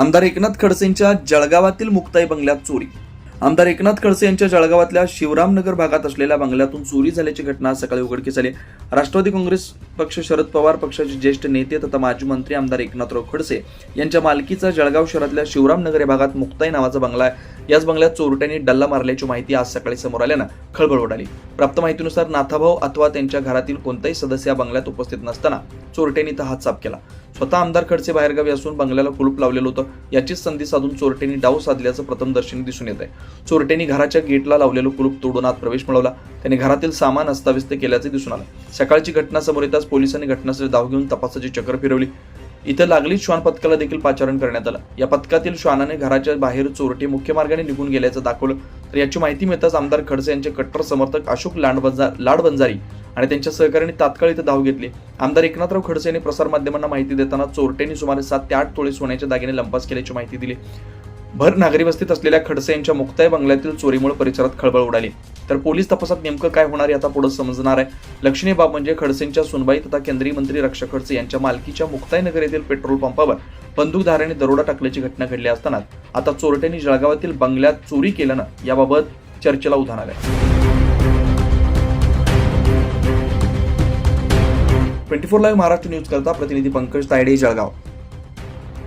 आमदार एकनाथ खडसेंच्या जळगावातील मुक्ताई बंगल्यात चोरी. आमदार एकनाथ खडसे यांच्या जळगावातल्या शिवरामनगर भागात असलेल्या बंगल्यातून चोरी झाल्याची घटना सकाळी उघडकीस आली. राष्ट्रवादी काँग्रेस पक्ष शरद पवार पक्षाचे ज्येष्ठ नेते तथा माजी मंत्री आमदार एकनाथराव खडसे यांच्या मालकीचा जळगाव शहरातल्या शिवरामनगर या भागात मुक्ताई नावाचा बंगला आहे. याच बंगल्यात चोरट्यांनी डल्ला मारल्याची माहिती आज सकाळी समोर आल्यानं खळबळ उडाली. प्राप्त माहितीनुसार नाथाभाऊ अथवा त्यांच्या घरातील कोणताही सदस्य या बंगल्यात उपस्थित नसताना चोरट्यांनी तर हात साफ केला. स्वतः आमदार खडसे बाहेरगावी असून बंगल्याला कुलूप लावलेलं होतं. याचीच संधी साधून चोरट्यांनी डाव साधल्याचं प्रथम दर्शनी दिसून येत आहे चोरट्यांनी घराच्या गेटला लावलेलं कुलूप तोडून आत प्रवेश मिळवला. त्याने घरातील सामान अस्ताव्यस्त केल्याचे दिसून आलं. सकाळची घटना समोर येताच पोलिसांनी घटनास्थळी धाव घेऊन तपासाची चक्र फिरवली. इथं लागलीच श्वान पथकाला देखील पाचारण करण्यात आलं. या पथकातील श्वानाने घराच्या बाहेर चोरटे मुख्य मार्गाने निघून गेल्याचं दाखवलं. तर याची माहिती मिळताच आमदार खडसे यांचे कट्टर समर्थक अशोक लांडबंजा लाडबंजारी आणि त्यांच्या सहकार्याने तात्काळ इथं धाव घेतली. आमदार एकनाथराव खडसे यांनी प्रसारमाध्यमांना माहिती देताना चोरट्यांनी सुमारे सात ते आठ तोळे सोन्याच्या दागिने लंपास केल्याची माहिती दिली. भर नागरी वस्तीत असलेल्या खडसे यांच्या मुक्ताई बंगल्यातील चोरीमुळे परिसरात खळबळ उडाली. तर पोलीस तपासात नेमकं काय होणार आहे आता पुढे समजणार आहे. लक्षणीय बाब म्हणजे खडसेंच्या सुनबाई तथा केंद्रीय मंत्री रक्षा खडसे यांच्या मालकीच्या मुक्ताय नगर येथील पेट्रोल पंपावर बंदूकधाराने दरोडा टाकल्याची घटना घडली असताना आता चोरट्यांनी जळगावातील बंगल्यात चोरी केल्यानं याबाबत चर्चेला उधाण आलं twenty four live Maharashtra news करता प्रतिनिधी पंकज तायडे जळगाव.